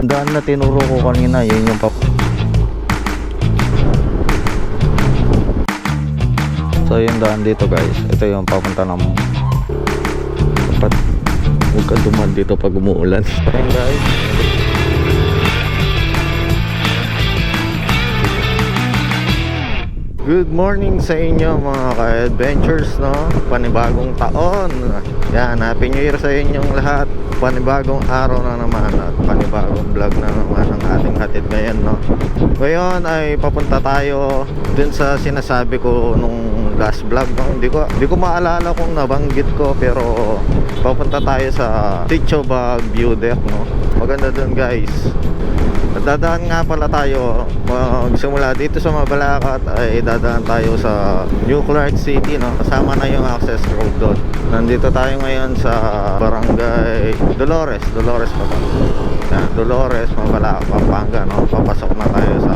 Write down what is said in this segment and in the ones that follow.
Daan na tinuro ko kanina, yun yung pap... So yung daan dito guys, ito yung papunta ng... Dapat huwag ka dito pag umuulan. Ayun guys. Good morning sa inyo mga ka-adventures no? Panibagong taon. Yan, Happy New Year sa inyong lahat. Panibagong araw na naman At panibagong vlog na naman ang ating hatid ngayon no? Ngayon ay papunta tayo Dun sa sinasabi ko nung last vlog no? Hindi ko, hindi ko maalala kung nabanggit ko Pero papunta tayo sa Ticho Bag View Deck no Maganda dun guys dadaan nga pala tayo magsimula dito sa Mabalacat ay dadaan tayo sa New Clark City no? kasama na yung access road doon nandito tayo ngayon sa barangay Dolores Dolores pa? Yan, Dolores, Mabalacat, Pampanga no? papasok na tayo sa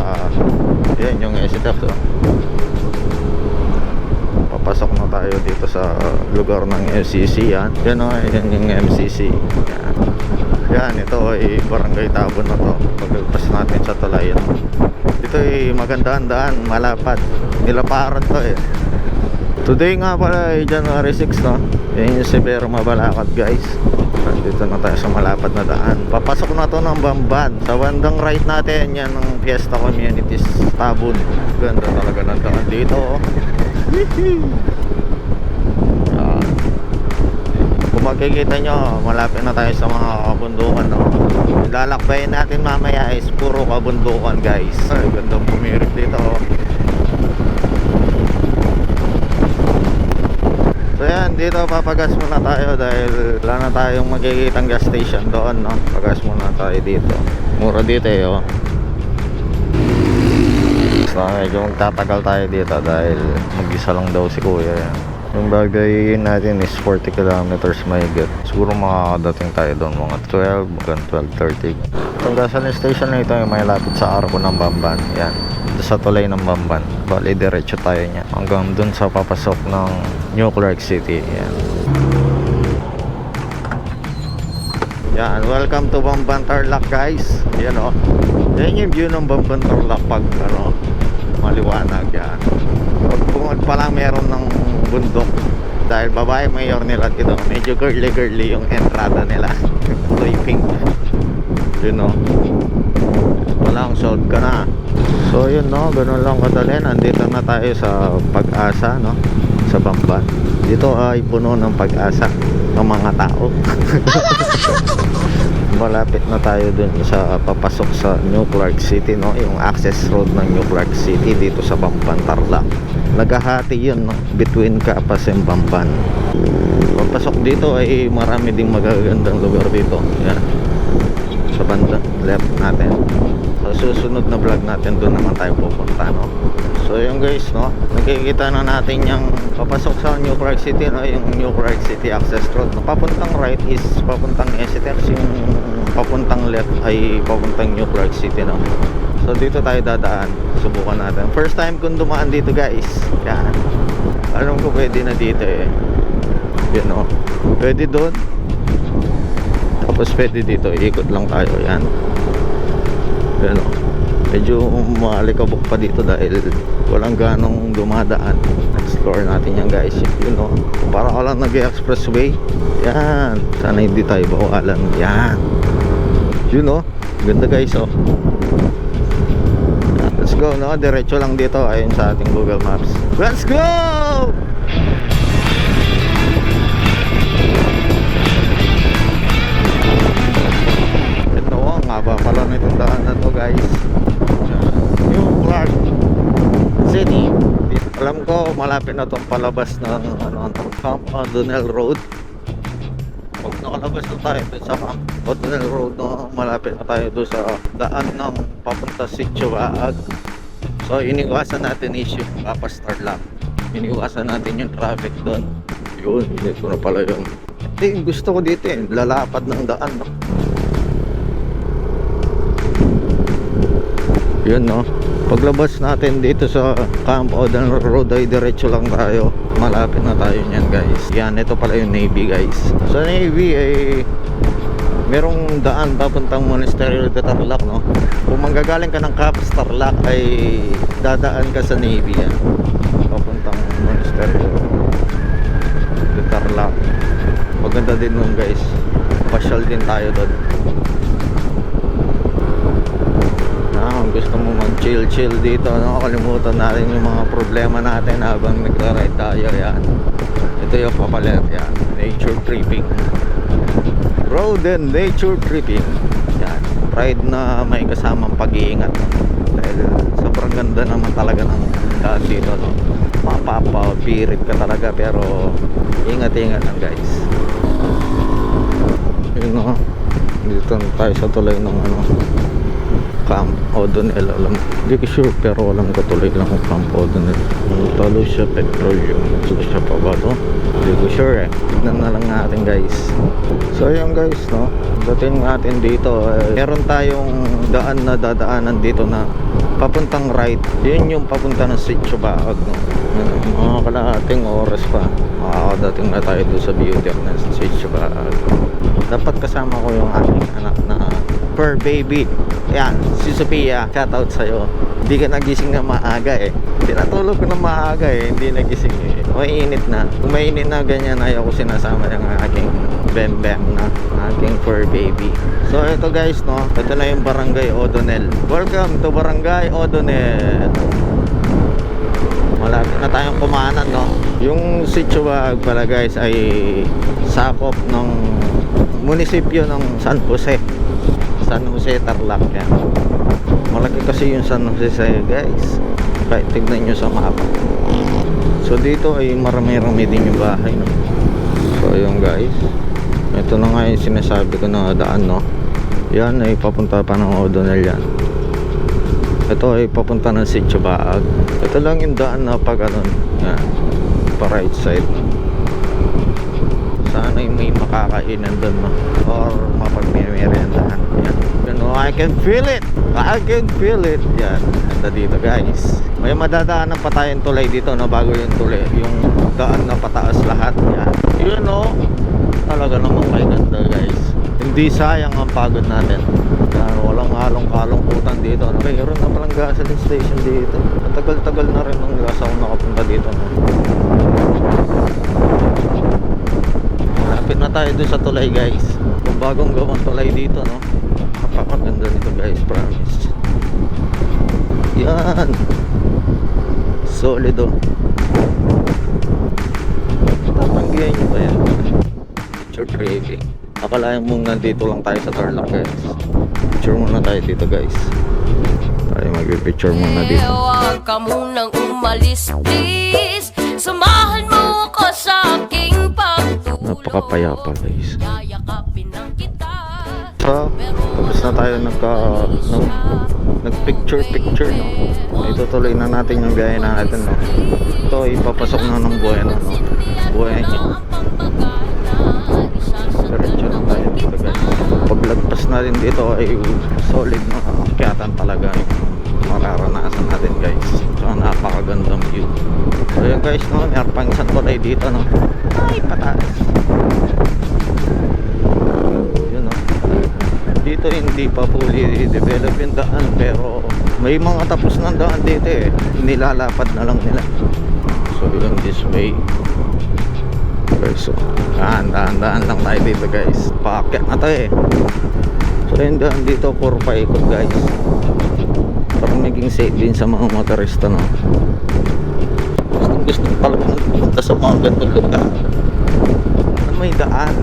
yan yung STF so. Papasok na tayo dito sa lugar ng MCC yan yan o, yan yung MCC yan yan, ito ay barangay Tabon na to. Paglalpas natin sa Tulayan. Ito ay magandang daan, malapad. Nilaparan to eh. Today nga pala ay January 6 no. Yan yung Severo Mabalacat guys. Dito na tayo sa malapad na daan. Papasok na to ng Bamban. Sa bandang right natin, yan ang Fiesta Communities Tabon. Ganda talaga ng daan dito. oh. Yan. Kung makikita nyo, malapit na tayo sa mga kabundukan. No? Lalakbayin natin mamaya is puro kabundukan guys. Ay, gandang pumirit dito. oh. So yan, dito papagas muna tayo dahil wala na tayong makikitang gas station doon. No? Pagas muna tayo dito. Mura dito eh. Oh. So medyo magtatagal tayo dito dahil mag-isa lang daw si kuya. Yan. Yung bagay natin is 40 kilometers mahigit. Siguro makakadating tayo doon mga 12 hanggang 12.30. Itong gasoline station na ito ay may lapit sa arko ng Bamban. Yan. Sa tulay ng Bamban. Bali, diretso tayo niya. Hanggang dun sa papasok ng New Clark City. Yan. Yan, welcome to Bamban Tarlac guys. Yan o. Yan yung view ng Bamban Tarlac pag ano, maliwanag yan. Pag bungad pa lang meron ng bundok. Dahil babae mayor nila dito. Medyo girly girly yung entrada nila. Kulay pink. Yun o. Walang sold ka na. So yun no, ganun lang kadali. Nandito na tayo sa pag-asa no. Sa Bamban. Dito ay puno ng pag-asa ng mga tao. malapit na tayo dun sa papasok sa New Clark City no? Yung access road ng New Clark City dito sa Bamban Tarlac nagahati yun no? between Kapas and Bamban. Papasok dito ay marami ding magagandang lugar dito. Yan. Sa banda left natin. Sa susunod na vlog natin doon naman tayo pupunta no? So yun guys no? Nakikita na natin yung papasok sa New Clark City no? Yung New Clark City access road no? Papuntang right is papuntang STX yung papuntang left ay papuntang New Clark City no? So dito tayo dadaan. Subukan natin. First time kong dumaan dito guys. Yan. Alam ko pwede na dito eh. Yun no? Pwede doon. Tapos pwede dito. Ikot lang tayo. Yan. Yan o medyo malikabok pa dito dahil walang ganong dumadaan. Explore natin yan guys. Yun o para ka lang nag-expressway. Yan. Sana hindi tayo bawalan. Yan yun o ganda guys o let's go no? Diretso lang dito ayon sa ating google maps. Let's go! Ito oh, ang haba pala nitong daan na to guys. New Clark City. Alam ko malapit na tong palabas ng ano, Camp O'Donnell Road nakalabas na tayo dun sa O'Donnell Road no, malapit na tayo doon sa daan ng papunta Sitio Baag. So iniwasan natin is yung Kapastar lang iniwasan natin yung traffic doon yun, dito na pala yung eh, gusto ko dito eh, lalapad ng daan no? Yun no? Paglabas natin dito sa Camp O'Donnell Road ay diretso lang tayo. Malapit na tayo niyan guys. Yan ito pala yung Navy guys. Sa Navy ay merong daan papuntang Monasterio de Tarlac no? Kung manggagaling ka ng Capiz Tarlac ay dadaan ka sa Navy yan. Papuntang Monasterio de Tarlac. Maganda din nun guys. Pasyal din tayo doon Ah, kung gusto mo mag chill chill dito no? kalimutan natin yung mga problema natin habang nagra-ride tayo yan. Ito yung papalit yan. Nature tripping. Road and nature tripping. Yan. Ride na may kasamang pag-iingat. Dahil sobrang ganda naman talaga ng daan dito no? mapapapirit ka talaga pero ingat-ingat lang guys. Yun no? Dito tayo sa tulay ng ano Camp O'Donnell alam hindi ko sure pero alam ko tuloy lang ang Camp O'Donnell Ang talo siya petroleum so siya pa ba to hindi ko sure eh. Tignan na lang natin guys. So ayun guys no? Dating natin dito eh, meron tayong daan na dadaanan dito na papuntang right. Yun yung papunta ng Sitio Baag no? Mga kalahating oras pa. Makakadating na tayo doon sa beauty of Sitio Baag. Dapat kasama ko yung aking anak na fur baby. Yan si Sophia shoutout sa'yo. Hindi ka nagising na maaga eh. Tinatulog ko na maaga eh. Hindi nagising eh. Mainit na. Kung mainit na ganyan ayaw ko sinasama yung aking bem bem na aking fur baby. So ito guys no? Ito na yung barangay O'Donnell welcome to barangay O'Donnell malapit na tayong kumanan no? Yung sitio Baag pala guys ay sakop ng munisipyo ng San Jose San Jose Tarlac yan. Malaki kasi yung San Jose sa'yo guys. Kahit tignan nyo sa mapa so dito ay marami-rami din yung bahay no? so yun guys. Ito na nga yung sinasabi ko na daan no? Yan ay papunta pa ng O'Donnell yan. Ito ay papunta ng Sitio ito lang yung daan na pag ano yan. Pa right side makakainan doon no? or mapagmimeriendahan yan. You know, I can feel it! I can feel it! Yan ganda dito guys. May madadaanan pa tayong tulay dito no? bago yung tulay yung daan na pataas lahat yan. You know talaga naman kay ganda guys. Hindi sayang ang pagod natin. Yan, walang halong kalungkutan dito no? mayroon na palang gasoline station dito. Tagal-tagal na rin nung last ako nakapunta dito no? Tayo dun sa tulay guys. Yung bagong gawang tulay dito no? Napakaganda nito guys promise. Yan. Solid oh Tatanggihan nyo ba yan? Picture craving Akalain mong nandito lang tayo sa Tarlac guys. Picture muna tayo dito guys. Tayo mag-picture muna dito. Huwag ka munang umalis, please Napakapayapa guys So, tapos na tayo nagka, nag, nag-picture picture no. Itutuloy na natin yung biyahe natin no. Ito ipapasok na ng buhay no. no. Buhay niya. Diretso na tayo dito guys. Paglagpas natin dito ay solid na akyatan talaga yung mararanasan natin guys. So napakagandang view. So yun guys no, meron pang isang tulay dito no. Ay pataas. Yun no. Dito hindi pa fully develop yung daan pero may mga tapos ng daan dito eh. Nilalapad na lang nila. So yun this way. Okay, so daan, daan, lang tayo dito guys. Paakyat na to eh. So yung daan dito puro paikot guys. Maging safe din sa mga motorista no. Gusto, pala pumunta sa mga ganitong lugar. Na may daan.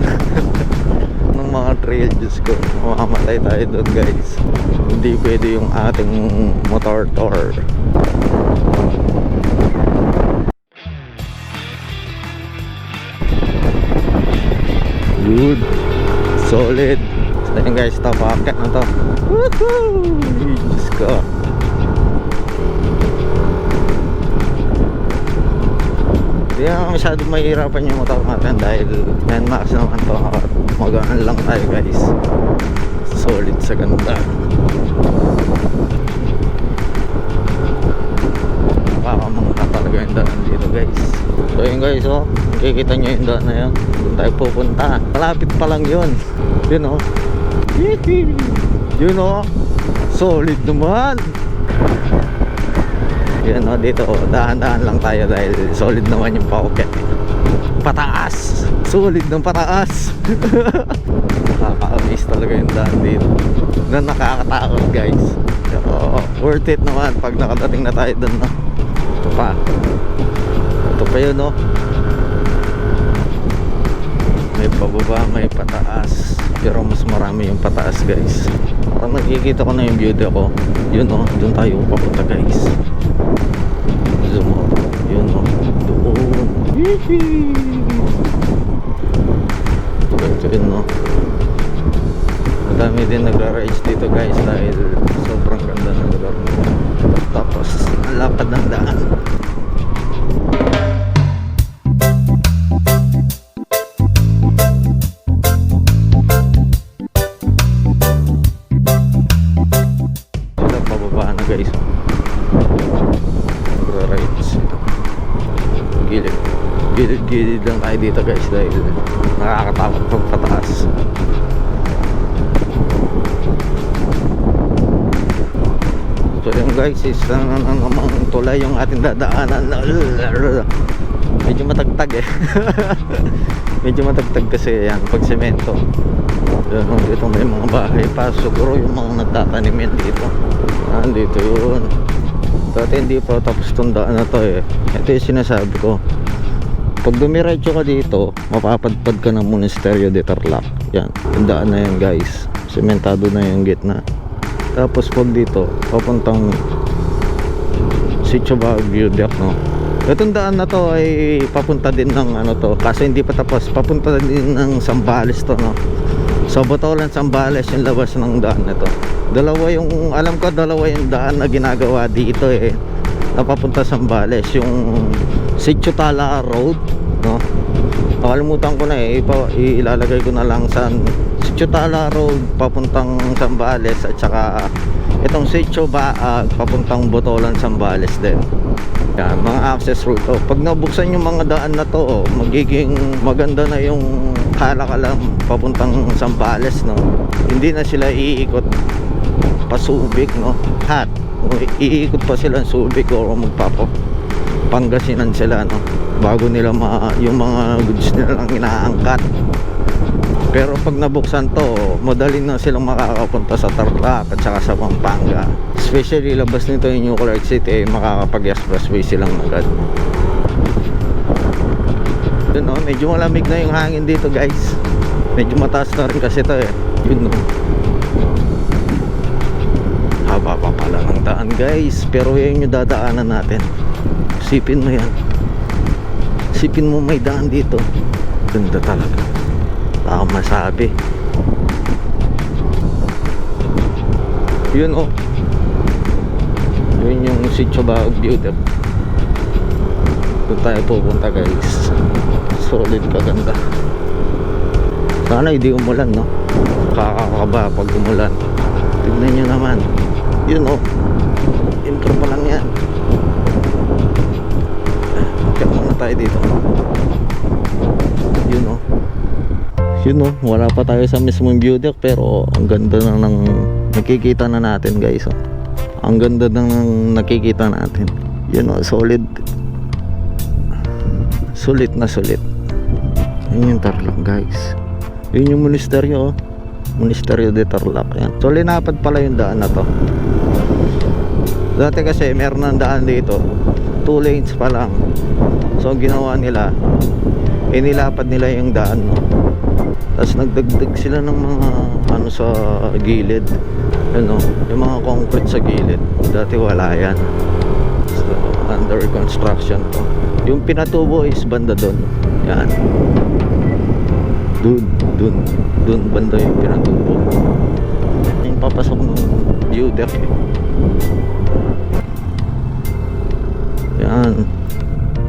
ng mga trail Diyos ko mamamatay tayo doon guys. Hindi pwede yung ating motor tour. Good. Solid. So yun guys ito packet na to. Woohoo! Diyos ko Hindi naman masyadong mahirapan yung motor natin dahil NMAX naman to. Magaan lang tayo guys. Solid sa ganda. Nakakamangka talaga yung daan dito guys. So yun guys oh. Nakikita nyo yung daan na yun. Doon tayo pupunta. Malapit pa lang yun. Yun oh. Yun o. Solid naman. Yan o, dito o. Dahan-dahan lang tayo dahil solid naman yung pauket. Pataas. Solid ng pataas. Nakaka-amaze talaga yung daan dito. Na nakakatakot guys. Pero worth it naman pag nakadating na tayo dun no. Ito pa. Ito pa yun no. May pababa, may pataas. Pero mas marami yung pataas guys. Parang nakikita ko na yung beauty ko. Yun no, dun tayo papunta guys. Hihi. Ito yun no. Madami din nagra-rides dito guys dahil sobrang ganda ng lugar. Tapos, lapad ng daan. Dito guys dahil nakakatakot pag pataas. So yun guys, is ang ang namang tulay yung ating dadaanan. Medyo matagtag eh. Medyo matagtag kasi yan pag semento. Yun, oh, dito may mga bahay pa. Siguro yung mga nagtatanim dito. Ah, dito yun. Dati hindi pa tapos itong daan na to eh. Ito yung sinasabi ko. Pag dumiretso ka dito, mapapadpad ka ng Monasterio de Tarlac. Yan, yung daan na yan guys. Sementado na yung gitna. Tapos pag dito, papuntang Sitio Baguio no? Itong daan na to ay papunta din ng ano to, kasi hindi pa tapos, papunta din ng Sambales to, no? So, Botolan, Sambales yung labas ng daan na to. Dalawa yung, alam ko, dalawa yung daan na ginagawa dito eh, na papunta Sambales, yung Sitio Tala Road, no? Nakalimutan ko na eh, ipa, ilalagay ko na lang sa Sitio Tala Road papuntang Sambales at saka itong Sitio Baag papuntang Botolan Sambales din. Yan, mga access route. Oh, pag nabuksan yung mga daan na to, oh, magiging maganda na yung kalakalam papuntang Sambales, no? Hindi na sila iikot pa Subic, no? Hat. Iikot pa sila ng Subic o magpapo Pangasinan sila, no? Bago nila ma yung mga goods nila lang inaangkat. Pero pag nabuksan to, madali na silang makakapunta sa Tarlac at saka sa Pampanga. Especially labas nito yung New Clark City, eh, makakapag-expressway silang agad. Yun no, medyo malamig na yung hangin dito guys. Medyo mataas na rin kasi to eh. Yun no. Haba pa pala ng daan guys. Pero yan yung dadaanan natin. Sipin mo yan. Sipin mo may daan dito. Ganda talaga. Tama masabi. Yun oh. Yun yung Sitio Baog Deck. Doon tayo pupunta guys. Solid kaganda. Sana hindi umulan no. Kakakaba pag umulan. Tignan nyo naman. Yun oh. Intro pa lang yan. Kaya muna tayo dito. Yun oh. Yun oh. Wala pa tayo sa mismong view pero ang ganda na ng nakikita na natin guys oh. Ang ganda na ng nakikita natin. Yun oh. Solid. Sulit na sulit. Yun yung Tarlac guys. Yun yung monasteryo oh. Monasterio de Tarlac yan. So linapad pala yung daan na to. Dati kasi meron ng daan dito. Two lanes pa lang. So ang ginawa nila, inilapad nila yung daan no. Tapos nagdagdag sila ng mga ano sa gilid. Ano, yung mga concrete sa gilid. Dati wala yan. So, under construction to. Yung pinatubo is banda doon. Yan. Dun, dun, dun banda yung pinatubo. Yung papasok ng deck eh. Yan.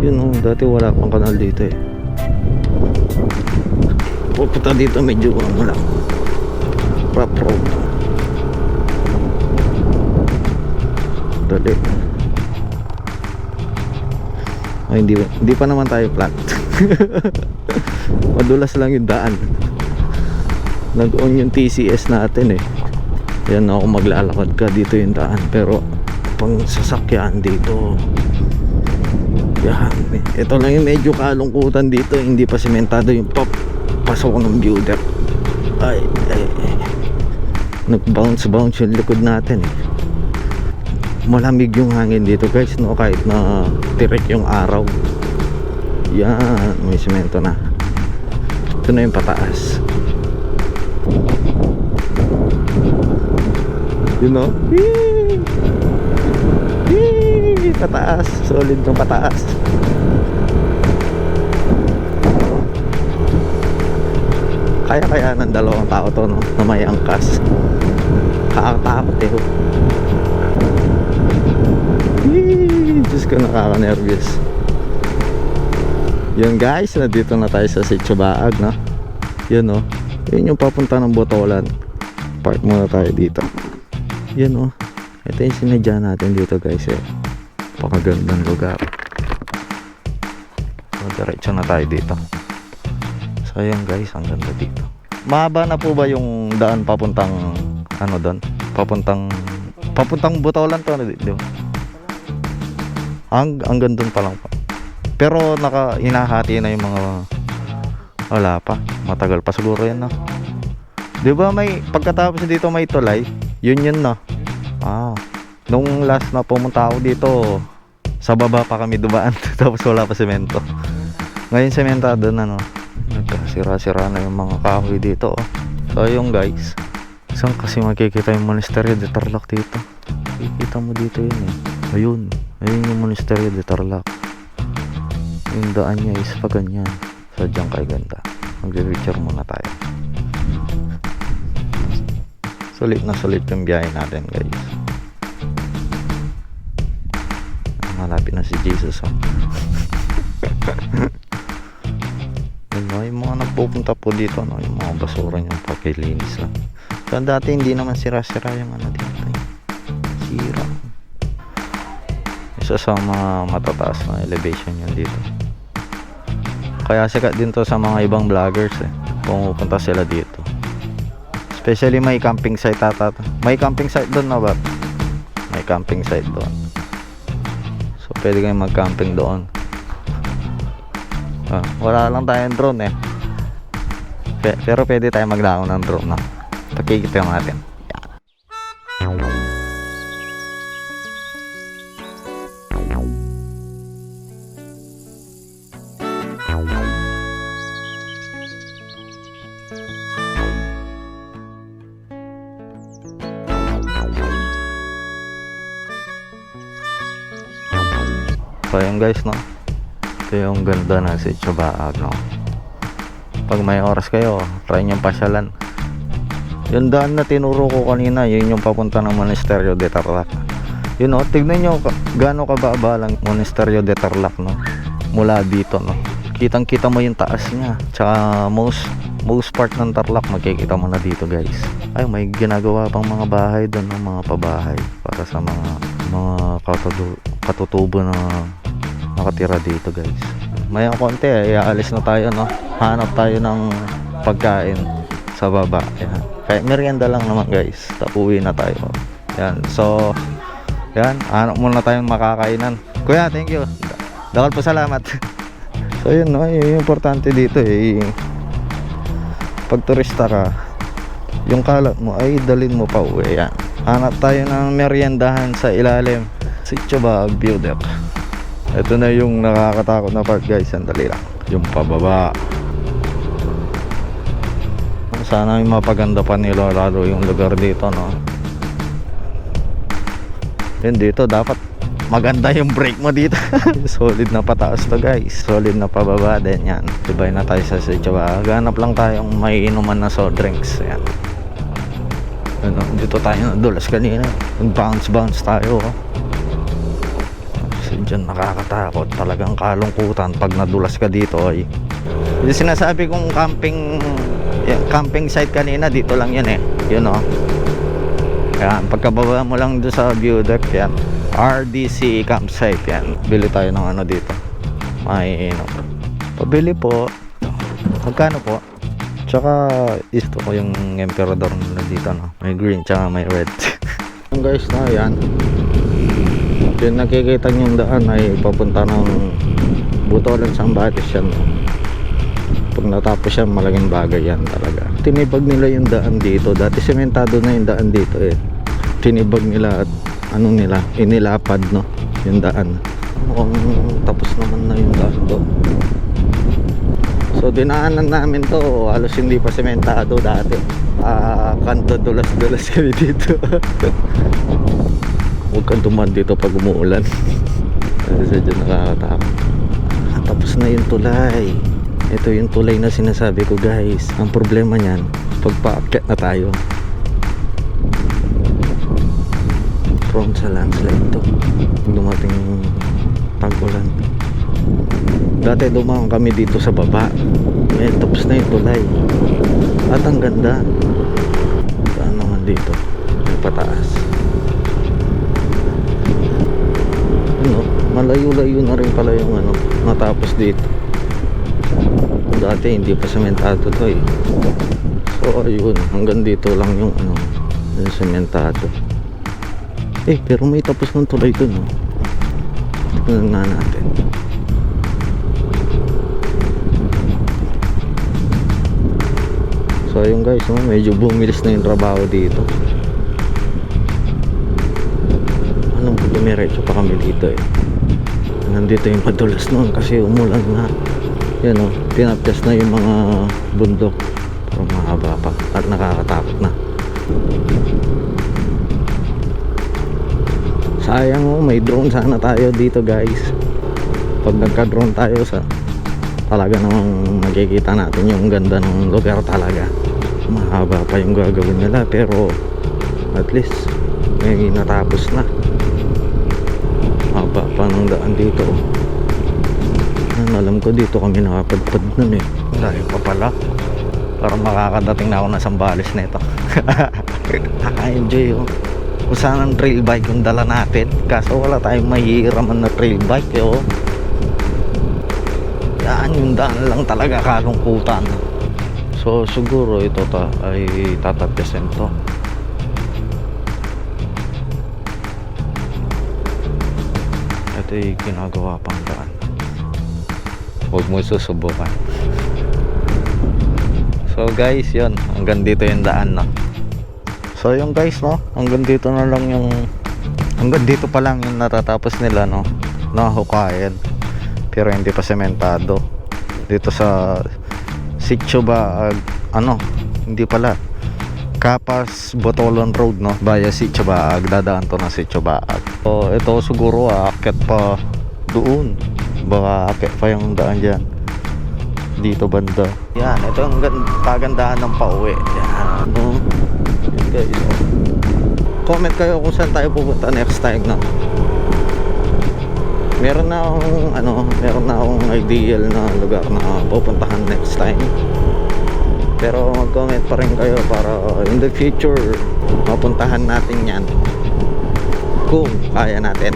Yun oh, dati wala pang kanal dito eh. Pupunta dito medyo ano lang. Rough road. Dali. Ay, hindi, hindi pa naman tayo flat. Madulas lang yung daan. nag-on yung TCS natin eh yan ako maglalakad ka dito yung daan pero pang sasakyan dito yan ito lang yung medyo kalungkutan dito hindi pa sementado yung pop pasok ng deck ay ay, ay. nag bounce bounce yung likod natin eh. Malamig yung hangin dito guys no? Kahit na tirik yung araw. Yan may semento na. Ito na yung pataas. You know? Yee! Pataas. Solid ng pataas. Kaya kaya ng dalawang tao to no? Na may angkas kakatakot eh. Yee! Diyos ko nakaka-nervous. Yun guys, nandito na tayo sa Sitio Baag no? Yun no? Yun yung papunta ng Botolan. Park muna tayo dito. Yun oh Ito yung sinadya natin dito guys eh Pakagandang lugar So diretso na tayo dito So yun guys, ang ganda dito Mahaba na po ba yung daan papuntang Ano doon? Papuntang Papuntang Botolan to ano, di di ba? Ang hanggang doon pa lang po. Pero naka hinahati na yung mga wala pa. Matagal pa siguro 'yan, no. 'Di ba may pagkatapos dito may tulay? Yun yun no. Ah. Nung last na pumunta ako dito, sa baba pa kami dumaan tapos wala pa semento. Ngayon sementado na no. Nagkasira-sira na yung mga kahoy dito. Oh. So yung guys, saan kasi makikita yung monastery de Tarlac dito? Kikita mo dito yun eh. Ayun. Ayun yung monastery de Tarlac. Yung daan niya is pa ganyan. Sadyang kay ganda. Magre-picture muna tayo. Sulit na sulit yung biyahe natin guys. Malapit na si Jesus oh. Yun, no, yung mga nagpupunta po dito no, yung mga basura yung pakilinis lang. So dati hindi naman sira-sira yung ano dito. eh. Sira. Isa sa mga matataas na elevation yun dito. Kaya sikat din to sa mga ibang vloggers eh. Pumupunta sila dito. Especially may camping site ata. May camping site doon na ba? May camping site doon. Pwede kayong mag-camping doon. Ah, wala lang tayong drone eh. Pe- pero pwede tayo maglako ng drone no? Pakikita natin. Guys no. Ito yung ganda ng Sitio Baag no. Pag may oras kayo, try nyo pasyalan. Yung daan na tinuro ko kanina, yun yung papunta ng Monasterio de Tarlac. Yun no, tignan nyo gaano kababa lang Monasterio de Tarlac no. Mula dito no. Kitang kita mo yung taas niya. Tsaka most most part ng Tarlac makikita mo na dito guys. Ay may ginagawa pang mga bahay doon, no? mga pabahay para sa mga mga katutu- katutubo na nakatira dito guys. Maya konti eh, aalis na tayo no? Hanap tayo ng pagkain sa baba. Yan. kaya merienda lang naman guys. Tapuwi na tayo. Yan so yan hanap muna tayong makakainan. Kuya thank you. Dakal po salamat. So yun no? Yung importante dito eh. Pag turista ka yung kalat mo ay dalin mo pa uwi. Yan hanap tayo ng meriendahan sa ilalim. Sitio View Deck ito na yung nakakatakot na part guys. Sandali lang. Yung pababa. Sana may mapaganda pa nila lalo yung lugar dito no? Yun dito dapat maganda yung brake mo dito. Solid na pataas to guys. Solid na pababa din yan. Tibay na tayo sa Baag ganap lang tayong may inuman na soft drinks. Yan ano, dito tayo nadulas kanina. Bounce bounce tayo oh. Dyan nakakatakot. Talagang kalungkutan pag nadulas ka dito ay yung sinasabi kong camping camping site kanina dito lang yan eh. Yun oh. Yan pagkababa mo lang doon sa view deck yan RDC campsite yan. Bili tayo ng ano dito. May ano. Pabili po. Magkano po? Tsaka isto ko yung emperador na dito no. May green tsaka may red. Guys na yan. Yung nakikita nyo yung daan ay papunta ng Butolan Sambatis yan. No? Pag natapos yan, malaking bagay yan talaga. Tinibag nila yung daan dito. Dati sementado na yung daan dito eh. Tinibag nila at ano nila, inilapad no, yung daan. Mukhang tapos naman na yung daan doon. So dinaanan namin to, halos hindi pa sementado dati. Ah, kanto dulas-dulas kami dito. Huwag kang duman dito pag umuulan. Kasi sadya nakakatakot. Tapos na yung tulay. Ito yung tulay na sinasabi ko guys. Ang problema niyan, pag paakyat na tayo. Prone sa landslide to. Dumating tag-ulan. Dati dumaan kami dito sa baba. Eh, tapos na yung tulay. At ang ganda. Saan naman dito? Malayo-layo na rin pala yung ano, natapos dito. Dati hindi pa sementado to eh. So ayun, hanggang dito lang yung ano, yung sementado. Eh, pero may tapos ng tulay dun oh. Tignan nga natin. So ayun guys, oh, medyo bumilis na yung trabaho dito. Anong dumiretso pa kami dito eh. Nandito yung padulas noon kasi umulan na. Yan oh, tinapyas na yung mga bundok. Pero mahaba pa at nakakatakot na. Sayang oh, may drone sana tayo dito guys. Pag nagka-drone tayo sa talaga namang makikita natin yung ganda ng lugar talaga mahaba pa yung gagawin nila pero at least may natapos na haba pa ng daan dito? Ang alam ko dito kami nakapadpad nun eh. Dahil pa pala. Para makakadating na ako na Sambales nito nakaka-enjoy oh. Kung saan ang trail bike yung dala natin. Kaso wala tayong mahihiraman na trail bike eh, oh. Yan yung daan lang talaga kalungkutan. So siguro ito ta ay tatagyasin to yung ginagawa pang daan. Huwag mo susubukan so guys yun. Hanggang dito yung daan no? So yung guys no? Hanggang dito na lang yung hanggang dito pa lang yung natatapos nila no? Na Hukayan. Pero hindi pa sementado. Dito sa sitio ba ah, ano? Hindi pala Kapas Botolon Road no? Via sitio ba dadaan to ng sitio ba so ito siguro aakyat pa doon. Baka aakyat pa yung daan dyan. Dito banda. Yan ito ang gan- kagandahan ng pauwi. Yan. No Yan, guys oh. comment kayo kung saan tayo pupunta next time no? Meron na akong ano, meron na akong ideal na lugar na pupuntahan next time. Pero mag-comment pa rin kayo para in the future mapuntahan natin 'yan. Kung kaya natin.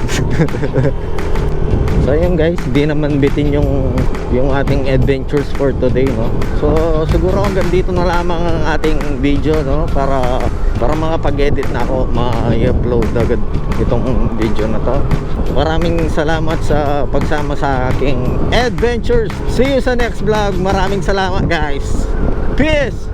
so yun guys, di naman bitin yung yung ating adventures for today, no. So siguro hanggang dito na lamang ang ating video, no, para para makapag-edit na ako, ma-upload agad itong video na to. Maraming salamat sa pagsama sa aking adventures. See you sa next vlog. Maraming salamat guys. Peace!